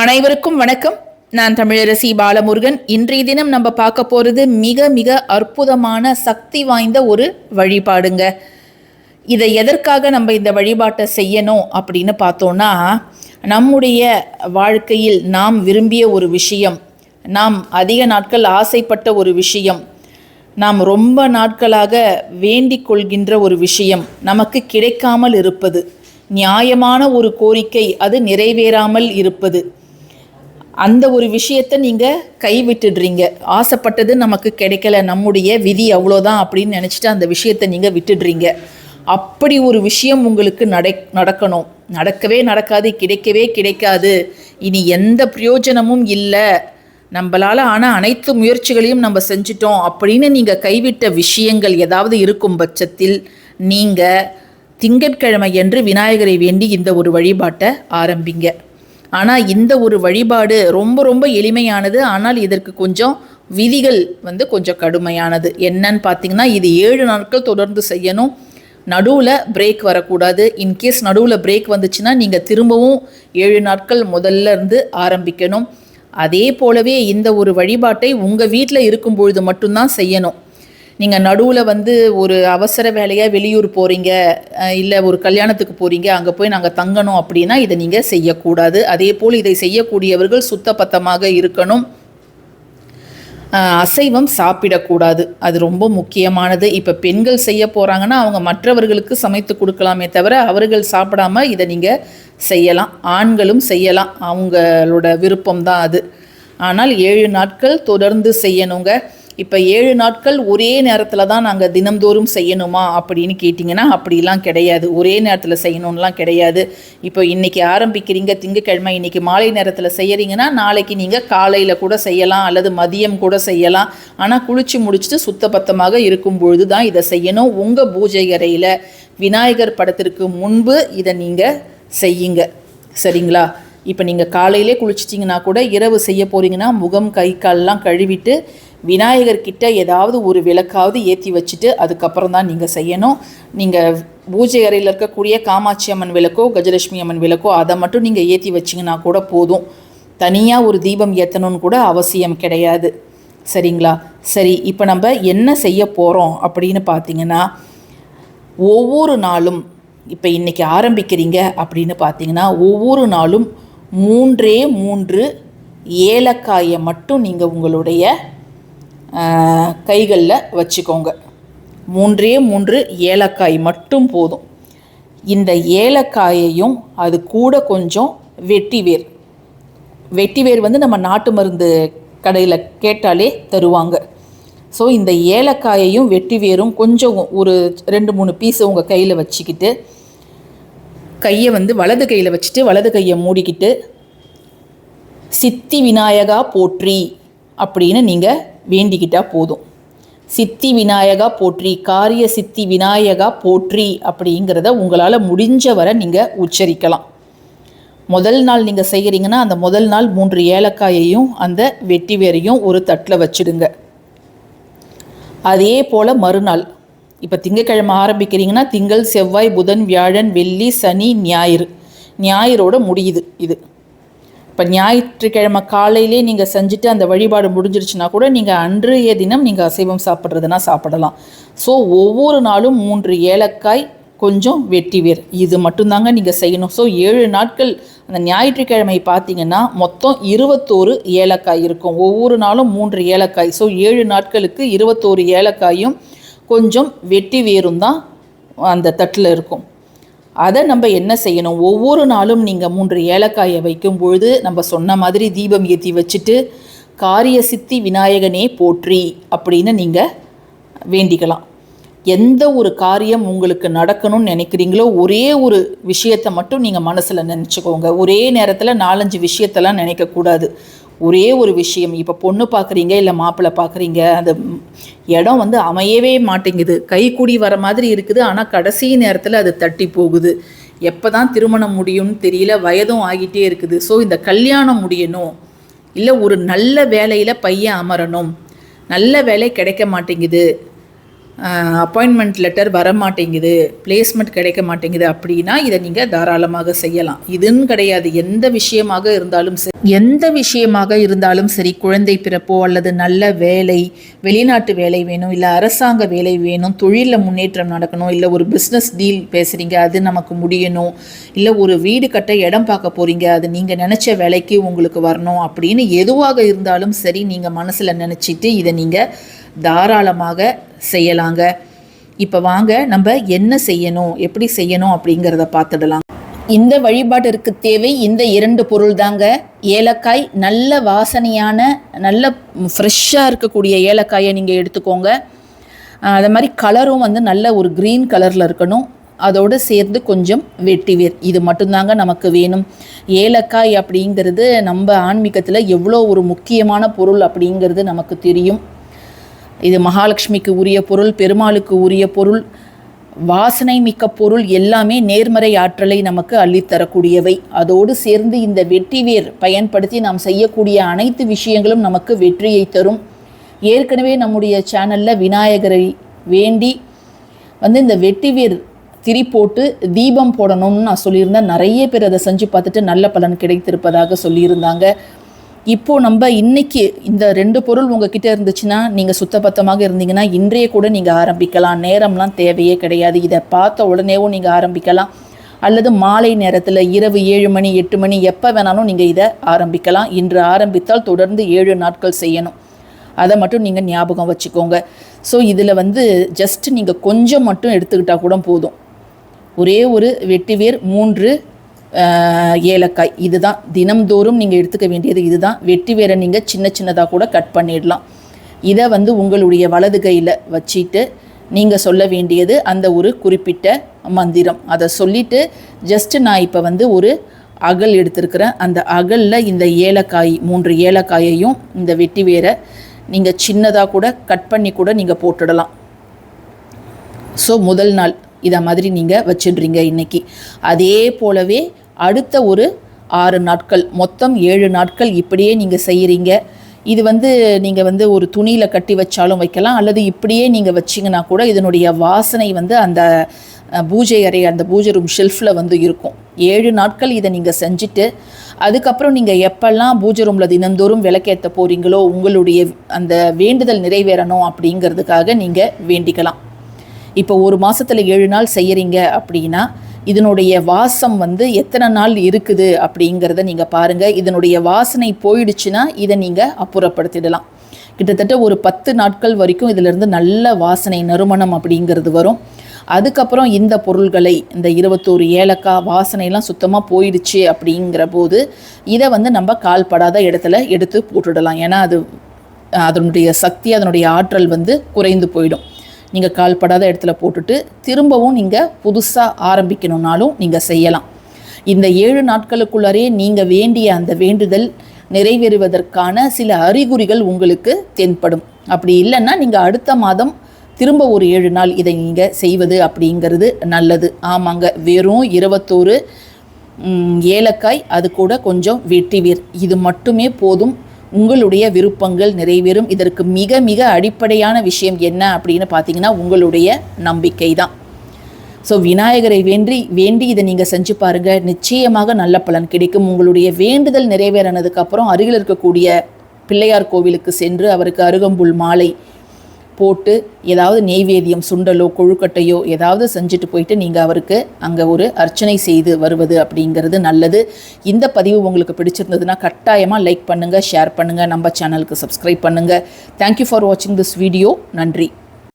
அனைவருக்கும் வணக்கம். நான் தமிழரசி பாலமுருகன். இன்றைய தினம் நம்ம பார்க்க போகிறது மிக மிக அற்புதமான சக்தி வாய்ந்த ஒரு வழிபாடுங்க. இதை எதற்காக நம்ம இந்த வழிபாட்டை செய்யணும் அப்படின்னு பார்த்தோன்னா நம்முடைய வாழ்க்கையில் நாம் விரும்பிய ஒரு விஷயம் நாம் அதிக நாட்கள் ஆசைப்பட்ட ஒரு விஷயம் நாம் ரொம்ப நாட்களாக வேண்டிக் கொள்கின்ற ஒரு விஷயம் நமக்கு கிடைக்காமல் இருப்பது நியாயமான ஒரு கோரிக்கை அது நிறைவேறாமல் இருப்பது அந்த ஒரு விஷயத்தை நீங்கள் கைவிட்டுடுறீங்க. ஆசைப்பட்டது நமக்கு கிடைக்கல நம்முடைய விதி அவ்வளோதான் அப்படின்னு நினச்சிட்டு அந்த விஷயத்தை நீங்கள் விட்டுடுறீங்க. அப்படி ஒரு விஷயம் உங்களுக்கு நடை நடக்கணும். நடக்கவே நடக்காது கிடைக்கவே கிடைக்காது. இனி எந்த பிரயோஜனமும் இல்லை. நம்மளால் ஆனால் அனைத்து முயற்சிகளையும் நம்ம செஞ்சிட்டோம் அப்படின்னு நீங்கள் கைவிட்ட விஷயங்கள் ஏதாவது இருக்கும் பட்சத்தில் நீங்கள் திங்கட்கிழமை என்று விநாயகரை வேண்டி இந்த ஒரு வழிபாட்டை ஆரம்பிங்க. ஆனால் இந்த ஒரு வழிபாடு ரொம்ப ரொம்ப எளிமையானது. ஆனால் இதற்கு கொஞ்சம் விதிகள் வந்து கொஞ்சம் கடுமையானது. என்னன்னு பார்த்தீங்கன்னா இது ஏழு நாட்கள் தொடர்ந்து செய்யணும். நடுவில் பிரேக் வரக்கூடாது. இன்கேஸ் நடுவில் பிரேக் வந்துச்சுன்னா நீங்கள் திரும்பவும் ஏழு நாட்கள் முதல்ல இருந்து ஆரம்பிக்கணும். அதே போலவே இந்த ஒரு வழிபாட்டை உங்கள் வீட்டில் இருக்கும் பொழுது மட்டும்தான் செய்யணும். நீங்கள் நடுவில் வந்து ஒரு அவசர வேலையாக வெளியூர் போகிறீங்க இல்லை ஒரு கல்யாணத்துக்கு போகிறீங்க அங்கே போய் நாங்கள் தங்கணும் அப்படின்னா இதை நீங்கள் செய்யக்கூடாது. அதே போல் இதை செய்யக்கூடியவர்கள் சுத்தபத்தமாக இருக்கணும். அசைவம் சாப்பிடக்கூடாது. அது ரொம்ப முக்கியமானது. இப்போ பெண்கள் செய்ய போகிறாங்கன்னா அவங்க மற்றவர்களுக்கு சமைத்து கொடுக்கலாமே தவிர அவர்கள் சாப்பிடாம இதை நீங்கள் செய்யலாம். ஆண்களும் செய்யலாம். அவங்களோட விருப்பம் தான் அது. ஆனால் ஏழு நாட்கள் தொடர்ந்து செய்யணுங்க. இப்போ ஏழு நாட்கள் ஒரே நேரத்தில் தான் நாங்கள் தினம்தோறும் செய்யணுமா அப்படின்னு கேட்டிங்கன்னா அப்படிலாம் கிடையாது. ஒரே நேரத்தில் செய்யணும்லாம் கிடையாது. இப்போ இன்றைக்கி ஆரம்பிக்கிறீங்க திங்கக்கிழமை இன்றைக்கி மாலை நேரத்தில் செய்கிறீங்கன்னா நாளைக்கு நீங்கள் காலையில் கூட செய்யலாம் அல்லது மதியம் கூட செய்யலாம். ஆனால் குளித்து முடிச்சுட்டு சுத்தபத்தமாக இருக்கும் பொழுது தான் இதை செய்யணும். உங்கள் பூஜை அறையில் விநாயகர் படத்திற்கு முன்பு இதை நீங்கள் செய்யுங்க. சரிங்களா? இப்போ நீங்கள் காலையிலே குளிச்சிட்டிங்கன்னா கூட இரவு செய்ய போகிறீங்கன்னா முகம் கை கால்லாம் கழுவிட்டு விநாயகர் கிட்ட ஏதாவது ஒரு விளக்காவது ஏற்றி வச்சுட்டு அதுக்கப்புறம் தான் நீங்கள் செய்யணும். நீங்கள் பூஜை அறையில் இருக்கக்கூடிய காமாட்சி அம்மன் விளக்கோ கஜலட்சுமி அம்மன் விளக்கோ அதை மட்டும் நீங்கள் ஏற்றி வச்சிங்கன்னா கூட போதும். தனியாக ஒரு தீபம் ஏற்றணும்னு கூட அவசியம் கிடையாது. சரிங்களா? சரி இப்போ நம்ம என்ன செய்ய போகிறோம் அப்படின்னு பார்த்தீங்கன்னா ஒவ்வொரு நாளும் இப்போ இன்றைக்கி ஆரம்பிக்கிறீங்க அப்படின்னு பார்த்தீங்கன்னா ஒவ்வொரு நாளும் மூன்றே மூன்று ஏலக்காயை மட்டும் நீங்கள் உங்களுடைய கைகளில் வச்சுக்கோங்க. மூன்றே மூன்று ஏலக்காய் மட்டும் போதும். இந்த ஏலக்காயையும் அது கூட கொஞ்சம் வெட்டிவேர் வெட்டிவேர் வந்து நம்ம நாட்டு மருந்து கடையில் கேட்டாலே தருவாங்க. ஸோ இந்த ஏலக்காயையும் வெட்டிவேரும் கொஞ்சம் ஒரு ரெண்டு மூணு பீஸ் உங்கள் கையில் வச்சுக்கிட்டு கையை வந்து வலது கையில் வச்சுட்டு வலது கையை மூடிக்கிட்டு சித்தி விநாயகா போற்றி அப்படின்னு நீங்கள் வேண்டிக்கிட்டா போதும். சித்தி விநாயகா போற்றி காரிய சித்தி விநாயகா போற்றி அப்படிங்கிறத உங்களால் முடிஞ்ச வரை நீங்கள் உச்சரிக்கலாம். முதல் நாள் நீங்கள் செய்கிறீங்கன்னா அந்த முதல் நாள் மூன்று ஏலக்காயையும் அந்த வெட்டி வேரையும் ஒரு தட்டில் வச்சிடுங்க. அதே போல் மறுநாள். இப்போ திங்கக்கிழமை ஆரம்பிக்கிறீங்கன்னா திங்கள் செவ்வாய் புதன் வியாழன் வெள்ளி சனி ஞாயிறு. ஞாயிறோட முடியுது இது. இப்போ ஞாயிற்றுக்கிழமை காலையிலே நீங்கள் செஞ்சுட்டு அந்த வழிபாடு முடிஞ்சிருச்சுன்னா கூட நீங்கள் அன்றைய தினம் நீங்கள் அசைவம் சாப்பிட்றதுனா சாப்பிடலாம். ஸோ ஒவ்வொரு நாளும் மூன்று ஏலக்காய் கொஞ்சம் வெட்டிவேர் இது மட்டும்தாங்க நீங்கள் செய்யணும். ஸோ ஏழு நாட்கள் அந்த ஞாயிற்றுக்கிழமை பார்த்தீங்கன்னா மொத்தம் இருபத்தோரு ஏலக்காய் இருக்கும். ஒவ்வொரு நாளும் மூன்று ஏலக்காய். ஸோ ஏழு நாட்களுக்கு இருபத்தோரு ஏலக்காயும் கொஞ்சம் வெட்டி வேரும் தான் அந்த தட்டில் இருக்கும். அதை நம்ம என்ன செய்யணும்? ஒவ்வொரு நாளும் நீங்கள் மூன்று ஏலக்காயை வைக்கும் பொழுது நம்ம சொன்ன மாதிரி தீபம் ஏற்றி வச்சுட்டு காரிய சித்தி விநாயகனே போற்றி அப்படின்னு நீங்கள் வேண்டிக்கலாம். எந்த ஒரு காரியம் உங்களுக்கு நடக்கணும்னு நினைக்கிறீங்களோ ஒரே ஒரு விஷயத்தை மட்டும் நீங்கள் மனசில் நினச்சிக்கோங்க. ஒரே நேரத்தில் நாலஞ்சு விஷயத்தெல்லாம் நினைக்கக்கூடாது. ஒரே ஒரு விஷயம். இப்போ பொண்ணு பார்க்குறீங்க இல்லை மாப்பிள்ளை பார்க்குறீங்க அந்த இடம் வந்து அமையவே மாட்டேங்குது. கைக்கூடி வர மாதிரி இருக்குது. ஆனால் கடைசி நேரத்தில் அது தட்டி போகுது. எப்போ தான் திருமணம் முடியும்னு தெரியல வயதும் ஆகிட்டே இருக்குது. ஸோ இந்த கல்யாணம் முடியணும். இல்லை ஒரு நல்ல வேலையில் பையன் அமரணும். நல்ல வேலை கிடைக்க மாட்டேங்குது. அப்பாயின்மெண்ட் லெட்டர் வர மாட்டேங்குது பிளேஸ்மெண்ட் கிடைக்க மாட்டேங்குது அப்படின்னா இதை நீங்கள் தாராளமாக செய்யலாம். இதுன்னு கிடையாது எந்த விஷயமாக இருந்தாலும் சரி. எந்த விஷயமாக இருந்தாலும் சரி குழந்தை பிறப்போ அல்லது நல்ல வேலை வெளிநாட்டு வேலை வேணும் இல்லை அரசாங்க வேலை வேணும் தொழிலில் முன்னேற்றம் நடக்கணும் இல்லை ஒரு பிஸ்னஸ் டீல் பேசுகிறீங்க அது நமக்கு முடியணும் இல்லை ஒரு வீடு கட்ட இடம் பார்க்க போகிறீங்க அது நீங்கள் நினச்ச வேலைக்கு உங்களுக்கு வரணும் அப்படின்னு எதுவாக இருந்தாலும் சரி நீங்கள் மனசில் நினச்சிட்டு இதை நீங்கள் தாராளமாக செய்யலாங்க. இப்போ வாங்க நம்ம என்ன செய்யணும் எப்படி செய்யணும் அப்படிங்கிறத பார்த்துடலாம். இந்த வழிபாட்டிற்கு தேவை இந்த இரண்டு பொருள் தாங்க. ஏலக்காய் நல்ல வாசனையான நல்ல ஃப்ரெஷ்ஷாக இருக்கக்கூடிய ஏலக்காயை நீங்கள் எடுத்துக்கோங்க. அது மாதிரி கலரும் வந்து நல்ல ஒரு க்ரீன் கலரில் இருக்கணும். அதோடு சேர்ந்து கொஞ்சம் வெட்டிவேர் இது மட்டும்தாங்க நமக்கு வேணும். ஏலக்காய் அப்படிங்கிறது நம்ம ஆன்மீகத்தில் எவ்வளோ ஒரு முக்கியமான பொருள் அப்படிங்கிறது நமக்கு தெரியும். இது மகாலட்சுமிக்கு உரிய பொருள் பெருமாளுக்கு உரிய பொருள் வாசனை மிக்க பொருள் எல்லாமே நேர்மறை ஆற்றலை நமக்கு அள்ளித்தரக்கூடியவை அதோடு சேர்ந்து இந்த வெற்றிவேர் பயன்படுத்தி நாம் செய்யக்கூடிய அனைத்து விஷயங்களும் நமக்கு வெற்றியை தரும். ஏற்கனவே நம்முடைய சேனலில் விநாயகரை வேண்டி வந்து இந்த வெட்டிவேர் திரி போட்டு தீபம் போடணும்னு நான் சொல்லியிருந்தேன். நிறைய பேர் அதை செஞ்சு பார்த்துட்டு நல்ல பலன் கிடைத்திருப்பதாக சொல்லியிருந்தாங்க. இப்போது நம்ம இன்னைக்கு இந்த ரெண்டு பொருள் உங்ககிட்ட இருந்துச்சுன்னா நீங்கள் சுத்தபத்தமாக இருந்தீங்கன்னா இன்றைய கூட நீங்கள் ஆரம்பிக்கலாம். நேரம்லாம் தேவையே கிடையாது. இதை பார்த்த உடனேவும் நீங்கள் ஆரம்பிக்கலாம். அல்லது மாலை நேரத்தில் இரவு ஏழு மணி எட்டு மணி எப்போ வேணாலும் நீங்கள் இதை ஆரம்பிக்கலாம். இன்று ஆரம்பித்தால் தொடர்ந்து ஏழு நாட்கள் செய்யணும். அதை மட்டும் நீங்கள் ஞாபகம் வச்சுக்கோங்க. ஸோ இதில் வந்து ஜஸ்ட் நீங்கள் கொஞ்சம் மட்டும் எடுத்துக்கிட்டால் கூட போதும். ஒரே ஒரு வெட்டிவேர் மூன்று ஏலக்காய். இதுதான் தினம்தோறும் நீங்கள் எடுத்துக்க வேண்டியது இதுதான். வெட்டி வேற நீங்கள் சின்ன சின்னதாக கூட கட் பண்ணிடலாம். இதை வந்து உங்களுடைய வலது கையில் வச்சுட்டு நீங்கள் சொல்ல வேண்டியது அந்த ஒரு குறிப்பிட்ட மந்திரம். அதை சொல்லிவிட்டு ஜஸ்ட்டு நான் இப்போ வந்து ஒரு அகல் எடுத்திருக்கிறேன். அந்த அகலில் இந்த ஏலக்காய் மூன்று ஏலக்காயையும் இந்த வெட்டி வேற நீங்கள் சின்னதாக கூட கட் பண்ணி கூட நீங்கள் போட்டுடலாம். ஸோ முதல் நாள் இதை மாதிரி நீங்கள் வச்சிடுறீங்க இன்றைக்கி அதே போலவே அடுத்த ஒரு ஆறு நாட்கள் மொத்தம் ஏழு நாட்கள் இப்படியே நீங்கள் செய்கிறீங்க இது வந்து நீங்கள் வந்து ஒரு துணியில் கட்டி வச்சாலும் வைக்கலாம் அல்லது இப்படியே நீங்கள் வச்சிங்கன்னா கூட இதனுடைய வாசனை வந்து அந்த பூஜை அறை அந்த பூஜை ரூம் ஷெல்ஃபில் வந்து இருக்கும். ஏழு நாட்கள் இதை நீங்கள் செஞ்சுட்டு அதுக்கப்புறம் நீங்கள் எப்பெல்லாம் பூஜை ரூமில் தினந்தோறும் விளக்கேற்ற போகிறீங்களோ உங்களுடைய அந்த வேண்டுதல் நிறைவேறணும் அப்படிங்கிறதுக்காக நீங்கள் வேண்டிக்கலாம். இப்போ ஒரு மாதத்தில் ஏழு நாள் செய்கிறீங்க அப்படின்னா இதனுடைய வாசம் வந்து எத்தனை நாள் இருக்குது அப்படிங்கிறத நீங்கள் பாருங்கள் இதனுடைய வாசனை போயிடுச்சுன்னா இதை நீங்கள் அப்புறப்படுத்திடலாம். கிட்டத்தட்ட ஒரு பத்து நாட்கள் வரைக்கும் இதிலிருந்து நல்ல வாசனை நறுமணம் அப்படிங்கிறது வரும். அதுக்கப்புறம் இந்த பொருள்களை இந்த இருபத்தோரு ஏலக்காய் வாசனைலாம் சுத்தமாக போயிடுச்சு அப்படிங்கிற போது இதை வந்து நம்ம கால்படாத இடத்துல எடுத்து போட்டுடலாம். ஏன்னா அது அதனுடைய சக்தி அதனுடைய ஆற்றல் வந்து குறைந்து போயிடும். நீங்கள் கால்படாத இடத்துல போட்டுட்டு திரும்பவும் நீங்கள் புதுசாக ஆரம்பிக்கணுன்னாலும் நீங்கள் செய்யலாம். இந்த ஏழு நாட்களுக்குள்ளரே நீங்கள் வேண்டிய அந்த வேண்டுதல் நிறைவேறுவதற்கான சில அறிகுறிகள் உங்களுக்கு தென்படும். அப்படி இல்லைன்னா நீங்கள் அடுத்த மாதம் திரும்ப ஒரு ஏழு நாள் இதை நீங்கள் செய்வது அப்படிங்கிறது நல்லது. ஆமாங்க வெறும் இருபத்தோரு ஏலக்காய் அது கூட கொஞ்சம் வெட்டி வேர். இது மட்டுமே போதும். உங்களுடைய விருப்பங்கள் நிறைவேறும். இதற்கு மிக மிக அடிப்படையான விஷயம் என்ன அப்படின்னு பார்த்தீங்கன்னா உங்களுடைய நம்பிக்கை தான் ஸோ விநாயகரை வேண்டி வேண்டி இதை நீங்கள் செஞ்சு பாருங்கள் நிச்சயமாக நல்ல பலன் கிடைக்கும். உங்களுடைய வேண்டுதல் நிறைவேறினதுக்கப்புறம் அருகில் இருக்கக்கூடிய பிள்ளையார் கோவிலுக்கு சென்று அவருக்கு அருகம்புல் மாலை போட்டு ஏதாவது நெய்வேதியம் சுண்டலோ கொழுக்கட்டையோ ஏதாவது செஞ்சுட்டு போயிட்டு நீங்கள் அவருக்கு அங்கே ஒரு அர்ச்சனை செய்து வருவது அப்படிங்கிறது நல்லது. இந்த பதிவு உங்களுக்கு பிடிச்சிருந்ததுன்னா கட்டாயமாக லைக் பண்ணுங்கள் ஷேர் பண்ணுங்கள் நம்ம சேனலுக்கு சப்ஸ்கிரைப் பண்ணுங்கள் தேங்க்யூ ஃபார் வாட்சிங் திஸ் வீடியோ நன்றி.